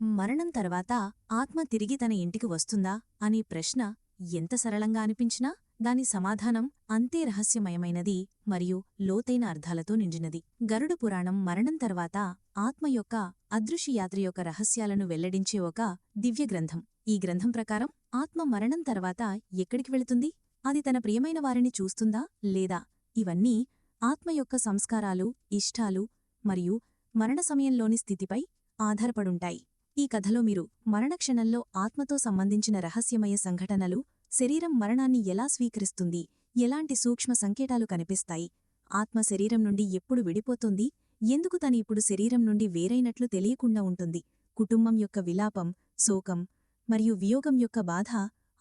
మరణం తర్వాత ఆత్మ తిరిగి తన ఇంటికి వస్తుందా అనే ప్రశ్న ఎంత సరళంగా అనిపించినా దాని సమాధానం అంతే రహస్యమయమైనది మరియు లోతైన అర్థాలతో నిండినది. గరుడ పురాణం మరణం తర్వాత ఆత్మ యొక్క అదృశ్యయాత్ర యొక్క రహస్యాలను వెల్లడించే ఒక దివ్య గ్రంథం ఈ గ్రంథం ప్రకారం ఆత్మ మరణం తర్వాత ఎక్కడికి వెళుతుంది? అది తన ప్రియమైన వారిని చూస్తుందా లేదా? ఇవన్నీ ఆత్మ యొక్క సంస్కారాలు ఇష్టాలు మరియు మరణ సమయంలోని స్థితిపై ఆధారపడుంటాయి. ఈ కథలో మీరు మరణక్షణంలో ఆత్మతో సంబంధించిన రహస్యమయ సంఘటనలు శరీరం మరణాన్ని ఎలా స్వీకరిస్తుంది ఎలాంటి సూక్ష్మ సంకేతాలు కనిపిస్తాయి ఆత్మ శరీరం నుండి ఎప్పుడు విడిపోతుంది ఎందుకు తను ఇప్పుడు శరీరం నుండి వేరైనట్లు తెలియకుండా ఉంటుంది కుటుంబం యొక్క విలాపం శోకం మరియు వియోగం యొక్క బాధ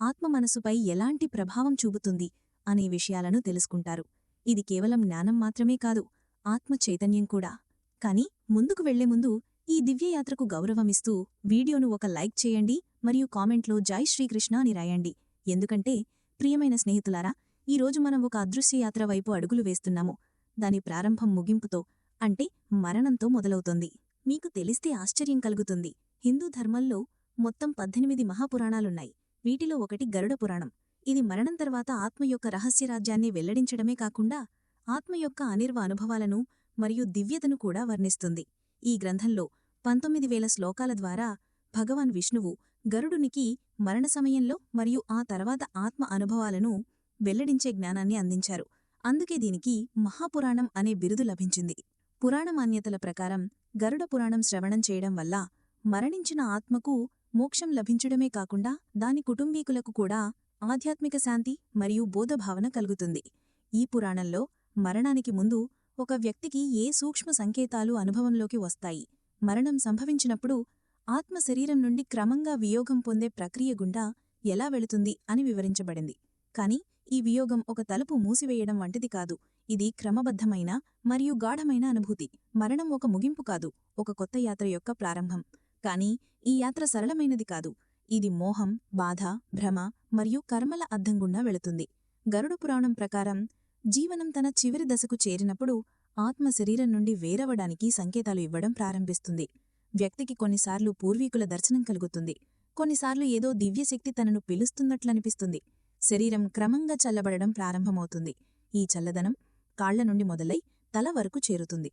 ఆత్మ మనసుపై ఎలాంటి ప్రభావం చూపుతుంది అనే విషయాలను తెలుసుకుంటారు. ఇది కేవలం జ్ఞానం మాత్రమే కాదు ఆత్మ చైతన్యం కూడా. కాని ముందుకు వెళ్ళే ముందు ఈ దివ్యయాత్రకు గౌరవమిస్తూ వీడియోను ఒక లైక్ చేయండి మరియు కామెంట్లో జై శ్రీకృష్ణ అని రాయండి. ఎందుకంటే ప్రియమైన స్నేహితులారా ఈరోజు మనం ఒక అదృశ్యయాత్ర వైపు అడుగులు వేస్తున్నాము. దాని ప్రారంభం ముగింపుతో అంటే మరణంతో మొదలవుతోంది. మీకు తెలిస్తే ఆశ్చర్యం కలుగుతుంది. హిందూ ధర్మంలో మొత్తం పద్దెనిమిది మహాపురాణాలున్నాయి. వీటిలో ఒకటి గరుడ పురాణం. ఇది మరణం తర్వాత ఆత్మ యొక్క రహస్యరాజ్యాన్ని వెల్లడించడమే కాకుండా ఆత్మ యొక్క అనిర్వ అనుభవాలను మరియు దివ్యతను కూడా వర్ణిస్తుంది. ఈ గ్రంథంలో పంతొమ్మిది వేల శ్లోకాల ద్వారా భగవాన్ విష్ణువు గరుడునికి మరణ సమయంలో మరియు ఆ తర్వాత ఆత్మ అనుభవాలను వెల్లడించే జ్ఞానాన్ని అందించారు. అందుకే దీనికి మహాపురాణం అనే బిరుదు లభించింది. పురాణ మాన్యతల ప్రకారం గరుడ పురాణం శ్రవణం చేయడం వల్ల మరణించిన ఆత్మకు మోక్షం లభించడమే కాకుండా దాని కుటుంబీకులకు కూడా ఆధ్యాత్మిక శాంతి మరియు బోధభావన కలుగుతుంది. ఈ పురాణంలో మరణానికి ముందు ఒక వ్యక్తికి ఏ సూక్ష్మ సంకేతాలు అనుభవంలోకి వస్తాయి? మరణం సంభవించినప్పుడు ఆత్మ శరీరం నుండి క్రమంగా వియోగం పొందే ప్రక్రియ గుండా ఎలా వెళుతుంది అని వివరించబడింది. కాని ఈ వియోగం ఒక తలుపు మూసివేయడం వంటిది కాదు. ఇది క్రమబద్ధమైన మరియు గాఢమైన అనుభూతి. మరణం ఒక ముగింపు కాదు ఒక కొత్త యాత్ర యొక్క ప్రారంభం. కాని ఈ యాత్ర సరళమైనది కాదు. ఇది మోహం బాధ భ్రమ మరియు కర్మల అద్దం గుండా వెళుతుంది. గరుడ పురాణం ప్రకారం జీవనం తన చివరి దశకు చేరినప్పుడు ఆత్మ శరీరం నుండి వేరవడానికి సంకేతాలు ఇవ్వడం ప్రారంభిస్తుంది. వ్యక్తికి కొన్నిసార్లు పూర్వీకుల దర్శనం కలుగుతుంది. కొన్నిసార్లు ఏదో దివ్యశక్తి తనను పిలుస్తున్నట్లనిపిస్తుంది. శరీరం క్రమంగా చల్లబడడం ప్రారంభమవుతుంది. ఈ చల్లదనం కాళ్ళ నుండి మొదలై తల వరకు చేరుతుంది.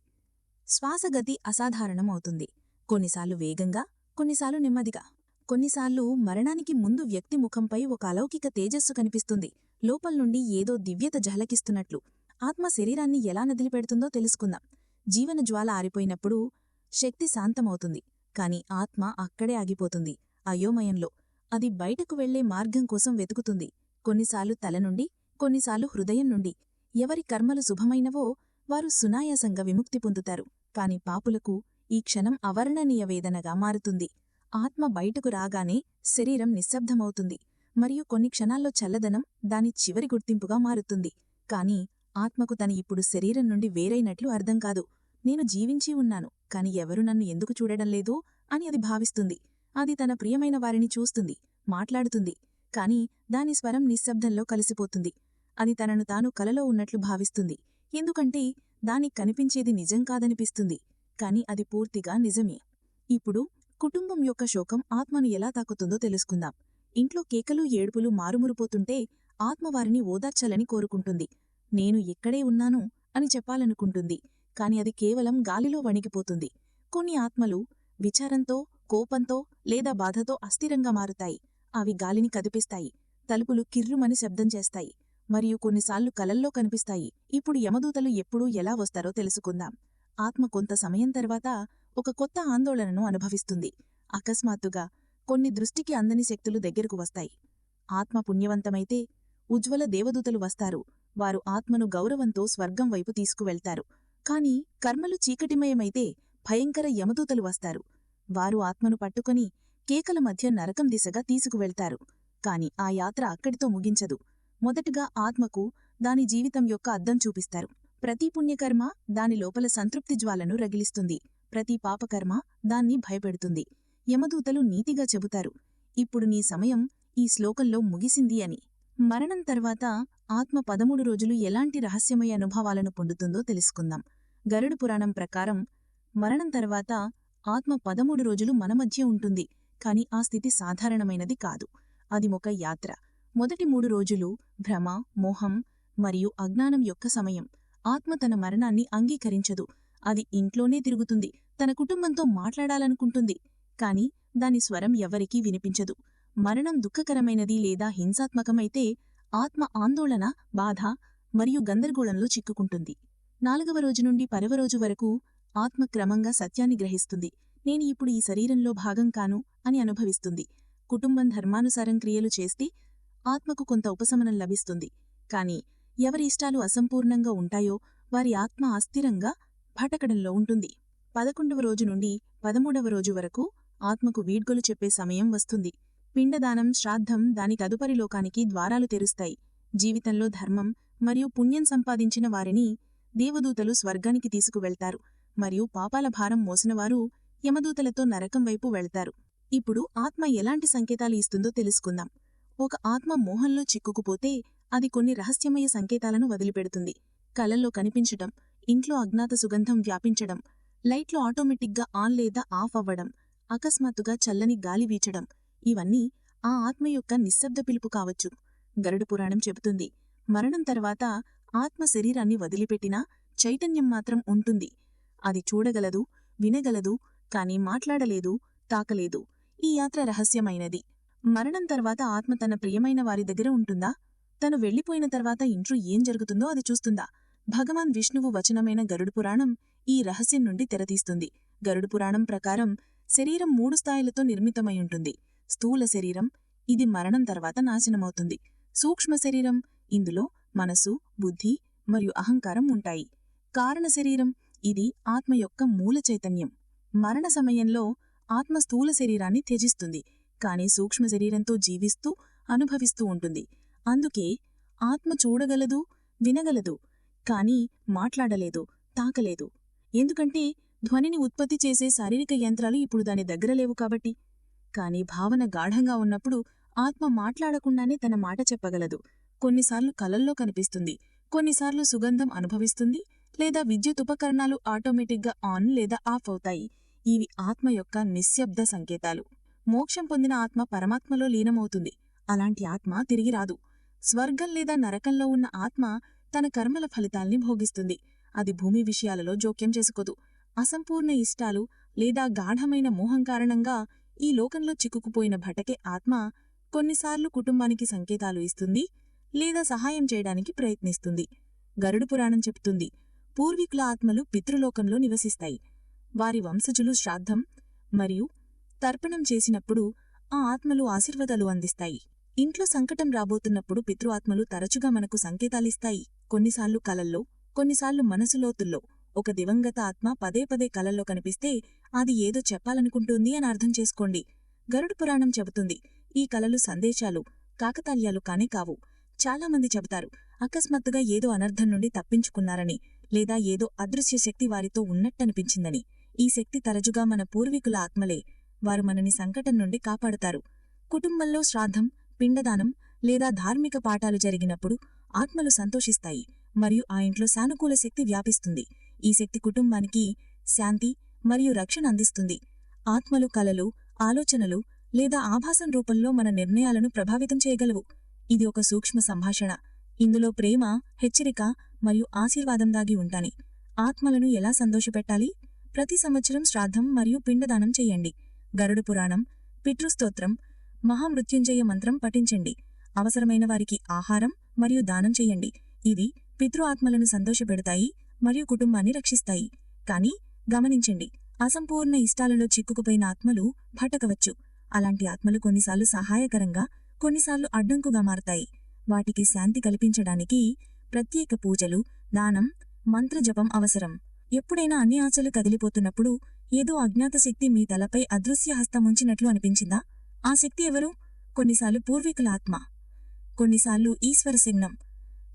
శ్వాసగతి అసాధారణం అవుతుంది కొన్నిసార్లు వేగంగా కొన్నిసార్లు నెమ్మదిగా. కొన్నిసార్లు మరణానికి ముందు వ్యక్తి ముఖంపై ఒక అలౌకిక తేజస్సు కనిపిస్తుంది. లోపల్నుండి ఏదో దివ్యత జహలకిస్తున్నట్లు ఆత్మ శరీరాన్ని ఎలా నదిలిపెడుతుందో తెలుసుకుందాం. జీవన జ్వాల ఆరిపోయినప్పుడు శక్తి శాంతమవుతుంది. కాని ఆత్మ అక్కడే ఆగిపోతుంది. అయోమయంలో. అది బయటకు వెళ్ళే మార్గం కోసం వెతుకుతుంది. కొన్నిసార్లు తల నుండి కొన్నిసార్లు హృదయం నుండి. ఎవరి కర్మలు శుభమైనవో వారు సునాయాసంగా విముక్తి పొందుతారు. కాని పాపులకు ఈ క్షణం అవర్ణనీయ వేదనగా మారుతుంది. ఆత్మ బయటకు రాగానే శరీరం నిశ్శబ్దమవుతుంది. మరియు కొన్ని క్షణాల్లో చల్లదనం దాని చివరి గుర్తింపుగా మారుతుంది. కాని ఆత్మకు తన ఇప్పుడు శరీరం నుండి వేరైనట్లు అర్థం కాదు. నేను జీవించి ఉన్నాను కాని ఎవరు నన్ను ఎందుకు చూడడం లేదు అని అది భావిస్తుంది. అది తన ప్రియమైన వారిని చూస్తుంది మాట్లాడుతుంది. కాని దాని స్వరం నిశ్శబ్దంలో కలిసిపోతుంది. అది తనను తాను కలలో ఉన్నట్లు భావిస్తుంది. ఎందుకంటే దానికి కనిపించేది నిజం కాదనిపిస్తుంది. కాని అది పూర్తిగా నిజమే. ఇప్పుడు కుటుంబం యొక్క శోకం ఆత్మను ఎలా తాకుతుందో తెలుసుకుందాం. ఇంట్లో కేకలు ఏడుపులు మారుమురుపోతుంటే ఆత్మ వారిని ఓదార్చాలని కోరుకుంటుంది. నేను ఇక్కడే ఉన్నాను అని చెప్పాలనుకుంటుంది కాని అది కేవలం గాలిలో వణిగిపోతుంది కొన్ని ఆత్మలు విచారంతో కోపంతో లేదా బాధతో అస్థిరంగా మారుతాయి. అవి గాలిని కదిపిస్తాయి తలుపులు కిర్రుమని శబ్దం చేస్తాయి మరియు కొన్నిసార్లు కలల్లో కనిపిస్తాయి. ఇప్పుడు యమదూతలు ఎప్పుడూ ఎలా వస్తారో తెలుసుకుందాం. ఆత్మ కొంత సమయం తర్వాత ఒక కొత్త ఆందోళనను అనుభవిస్తుంది. అకస్మాత్తుగా కొన్ని దృష్టికి అందని శక్తులు దగ్గరకు వస్తాయి. ఆత్మ పుణ్యవంతమైతే ఉజ్వల దేవదూతలు వస్తారు. వారు ఆత్మను గౌరవంతో స్వర్గం వైపు తీసుకువెళ్తారు. కాని కర్మలు చీకటిమయమైతే భయంకర యమదూతలు వస్తారు. వారు ఆత్మను పట్టుకొని కేకల మధ్య నరకం దిశగా తీసుకువెళ్తారు. కాని ఆ యాత్ర అక్కడితో ముగించదు. మొదటగా ఆత్మకు దాని జీవితం యొక్క అద్దం చూపిస్తారు. ప్రతి పుణ్యకర్మ దాని లోపల సంతృప్తి జ్వాలను రగిలిస్తుంది. ప్రతి పాపకర్మ దాన్ని భయపెడుతుంది. యమదూతలు నీతిగా చెబుతారు. ఇప్పుడు నీ సమయం ఈ శ్లోకంలో ముగిసింది అని. మరణం తర్వాత ఆత్మ పదమూడు రోజులు ఎలాంటి రహస్యమయ అనుభవాలను పొందుతుందో తెలుసుకుందాం. గరుడు పురాణం ప్రకారం మరణం తర్వాత ఆత్మ పదమూడు రోజులు మన మధ్య ఉంటుంది. కాని ఆ స్థితి సాధారణమైనది కాదు. అది ఒక యాత్ర. మొదటి మూడు రోజులు భ్రమ మోహం మరియు అజ్ఞానం యొక్క సమయం. ఆత్మ తన మరణాన్ని అంగీకరించదు. అది ఇంట్లోనే తిరుగుతుంది. తన కుటుంబంతో మాట్లాడాలనుకుంటుంది. కాని దాని స్వరం ఎవరికీ వినిపించదు. మరణం దుఃఖకరమైనది లేదా హింసాత్మకమైతే ఆత్మ ఆందోళన బాధ మరియు గందరగోళంలో చిక్కుకుంటుంది. నాలుగవ రోజు నుండి పరవ రోజు వరకు ఆత్మ క్రమంగా సత్యాన్ని గ్రహిస్తుంది. నేను ఇప్పుడు ఈ శరీరంలో భాగం కాను అని అనుభవిస్తుంది. కుటుంబం ధర్మానుసారం క్రియలు చేస్తే ఆత్మకు కొంత ఉపశమనం లభిస్తుంది. కాని ఎవరి ఇష్టాలు అసంపూర్ణంగా ఉంటాయో వారి ఆత్మ అస్థిరంగా భటకడంలో ఉంటుంది. పదకొండవ రోజు నుండి పదమూడవ రోజు వరకు ఆత్మకు వీడ్గొలు చెప్పే సమయం వస్తుంది. పిండదానం శ్రాద్ధం దాని తదుపరి లోకానికి ద్వారాలు తెరుస్తాయి. జీవితంలో ధర్మం మరియు పుణ్యం సంపాదించిన వారిని దేవదూతలు స్వర్గానికి తీసుకువెళ్తారు మరియు పాపాల భారం మోసినవారు యమదూతలతో నరకం వైపు వెళ్తారు. ఇప్పుడు ఆత్మ ఎలాంటి సంకేతాలు ఇస్తుందో తెలుసుకుందాం. ఒక ఆత్మ మోహంలో చిక్కుకుపోతే అది కొన్ని రహస్యమయ సంకేతాలను వదిలిపెడుతుంది. కలల్లో కనిపించటం ఇంట్లో అజ్ఞాత సుగంధం వ్యాపించడం లైట్లు ఆటోమేటిక్గా ఆన్ లేదా ఆఫ్ అవ్వడం అకస్మాత్తుగా చల్లని గాలి వీచడం ఇవన్నీ ఆ ఆత్మ యొక్క నిశ్శబ్ద పిలుపు కావచ్చు. గరుడు పురాణం చెబుతుంది మరణం తర్వాత ఆత్మ శరీరాన్ని వదిలిపెట్టినా చైతన్యం మాత్రం ఉంటుంది. అది చూడగలదు వినగలదు కాని మాట్లాడలేదు తాకలేదు. ఈ యాత్ర రహస్యమైనది. మరణం తర్వాత ఆత్మ తన ప్రియమైన వారి దగ్గర ఉంటుందా? తను వెళ్ళిపోయిన తర్వాత ఇంట్లో ఏం జరుగుతుందో అది చూస్తుందా. భగవాన్ విష్ణువు వచనమైన గరుడు పురాణం ఈ రహస్యం నుండి తెరతీస్తుంది. గరుడు పురాణం ప్రకారం శరీరం మూడు స్థాయిలతో నిర్మితమై ఉంటుంది. స్థూల శరీరం ఇది మరణం తర్వాత నాశనమవుతుంది. సూక్ష్మ శరీరం ఇందులో మనసు బుద్ధి మరియు అహంకారం ఉంటాయి. కారణ శరీరం ఇది ఆత్మ యొక్క మూల చైతన్యం. మరణ సమయంలో ఆత్మ స్థూల శరీరాన్ని త్యజిస్తుంది. కాని సూక్ష్మ శరీరంతో జీవిస్తూ అనుభవిస్తూ ఉంటుంది. అందుకే ఆత్మ చూడగలదు వినగలదు కాని మాట్లాడలేదు తాకలేదు. ఎందుకంటే ధ్వనిని ఉత్పత్తి చేసే శారీరక యంత్రాలు ఇప్పుడు దాని దగ్గర లేవు కాబట్టి. కాని భావన గాఢంగా ఉన్నప్పుడు ఆత్మ మాట్లాడకుండానే తన మాట చెప్పగలదు. కొన్నిసార్లు కలల్లో కనిపిస్తుంది కొన్నిసార్లు సుగంధం అనుభవిస్తుంది లేదా విద్యుత్ ఉపకరణాలు ఆటోమేటిక్గా ఆన్ లేదా ఆఫ్ అవుతాయి. ఇవి ఆత్మ యొక్క నిశ్శబ్ద సంకేతాలు. మోక్షం పొందిన ఆత్మ పరమాత్మలో లీనమవుతుంది. అలాంటి ఆత్మ తిరిగి రాదు. స్వర్గం లేదా నరకంలో ఉన్న ఆత్మ తన కర్మల ఫలితాల్ని భోగిస్తుంది. అది భూమి విషయాలలో జోక్యం చేసుకోదు. అసంపూర్ణ ఇష్టాలు లేదా గాఢమైన మోహం కారణంగా ఈ లోకంలో చిక్కుకుపోయిన భటకే ఆత్మ కొన్నిసార్లు కుటుంబానికి సంకేతాలు ఇస్తుంది లేదా సహాయం చేయడానికి ప్రయత్నిస్తుంది. గరుడు పురాణం చెప్తుంది పూర్వీకుల ఆత్మలు పితృలోకంలో నివసిస్తాయి. వారి వంశజులు శ్రాద్ధం మరియు తర్పణం చేసినప్పుడు ఆ ఆత్మలు ఆశీర్వదాలు అందిస్తాయి. ఇంట్లో సంకటం రాబోతున్నప్పుడు పితృ ఆత్మలు తరచుగా మనకు సంకేతాలిస్తాయి. కొన్నిసార్లు కలల్లో కొన్నిసార్లు మనసులోతుల్లో ఒక దివంగత ఆత్మ పదే పదే కలల్లో కనిపిస్తే అది ఏదో చెప్పాలనుకుంటుంది అని అర్థం చేసుకోండి. గరుడు పురాణం చెబుతుంది ఈ కలలు సందేశాలు కాకతాల్యాలు కానే కావు. చాలామంది చెబుతారు అకస్మాత్తుగా ఏదో అనర్థం నుండి తప్పించుకున్నారని లేదా ఏదో అదృశ్య శక్తి వారితో ఉన్నట్టనిపించిందని. ఈ శక్తి తరచుగా మన పూర్వీకుల ఆత్మలే వారు మనని సంకటం నుండి కాపాడుతారు. కుటుంబంలో శ్రాద్ధం పిండదానం లేదా ధార్మిక పాఠాలు జరిగినప్పుడు ఆత్మలు సంతోషిస్తాయి మరియు ఆ ఇంట్లో సానుకూల శక్తి వ్యాపిస్తుంది. ఈ శక్తి కుటుంబానికి శాంతి మరియు రక్షణ అందిస్తుంది. ఆత్మలు కలలు ఆలోచనలు లేదా ఆభాసం రూపంలో మన నిర్ణయాలను ప్రభావితం చేయగలవు. ఇది ఒక సూక్ష్మ సంభాషణ. ఇందులో ప్రేమ హెచ్చరిక మరియు ఆశీర్వాదం దాగి ఉంటాని ఆత్మలను ఎలా సంతోషపెట్టాలి? ప్రతి సంవత్సరం శ్రాద్ధం మరియు పిండదానం చేయండి. గరుడు పురాణం పితృస్తోత్రం మహామృత్యుంజయ మంత్రం పఠించండి. అవసరమైన వారికి ఆహారం మరియు దానం చెయ్యండి ఇవి పితృ ఆత్మలను సంతోషపెడతాయి మరియు కుటుంబాన్ని రక్షిస్తాయి. కాని గమనించండి అసంపూర్ణ ఇష్టాలలో చిక్కుకుపోయిన ఆత్మలు భటకవచ్చు. అలాంటి ఆత్మలు కొన్నిసార్లు సహాయకరంగా కొన్నిసార్లు అడ్డంకుగా మారతాయి. వాటికి శాంతి కల్పించడానికి ప్రత్యేక పూజలు దానం మంత్రజపం అవసరం. ఎప్పుడైనా అన్ని ఆచలు కదిలిపోతున్నప్పుడు ఏదో అజ్ఞాత శక్తి మీ తలపై అదృశ్య హస్తముంచినట్లు అనిపించిందా? ఆ శక్తి ఎవరు? కొన్నిసార్లు పూర్వీకుల ఆత్మ. కొన్నిసార్లు ఈశ్వర సిగ్నం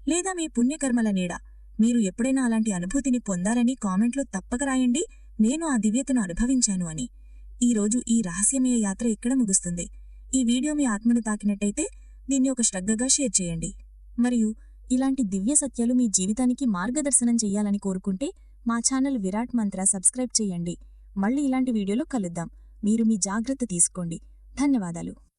లేదా మీ పుణ్యకర్మల నీడ. మీరు ఎప్పుడైనా అలాంటి అనుభూతిని పొందారని కామెంట్లో తప్పక రాయండి. నేను ఆ దివ్యతను అనుభవించాను అని. ఈరోజు ఈ రహస్యమయ యాత్ర ఇక్కడ ముగుస్తుంది. ఈ వీడియో మీ ఆత్మను తాకినట్టయితే దీన్ని ఒక శ్రద్ధగా షేర్ చేయండి. మరియు ఇలాంటి దివ్య సత్యాలు మీ జీవితానికి మార్గదర్శనం చేయాలని కోరుకుంటే మా ఛానల్ విరాట్ మంత్ర సబ్స్క్రైబ్ చేయండి. మళ్ళీ ఇలాంటి వీడియోలో కలుద్దాం. మీరు మీ జాగ్రత్త తీసుకోండి. ధన్యవాదాలు.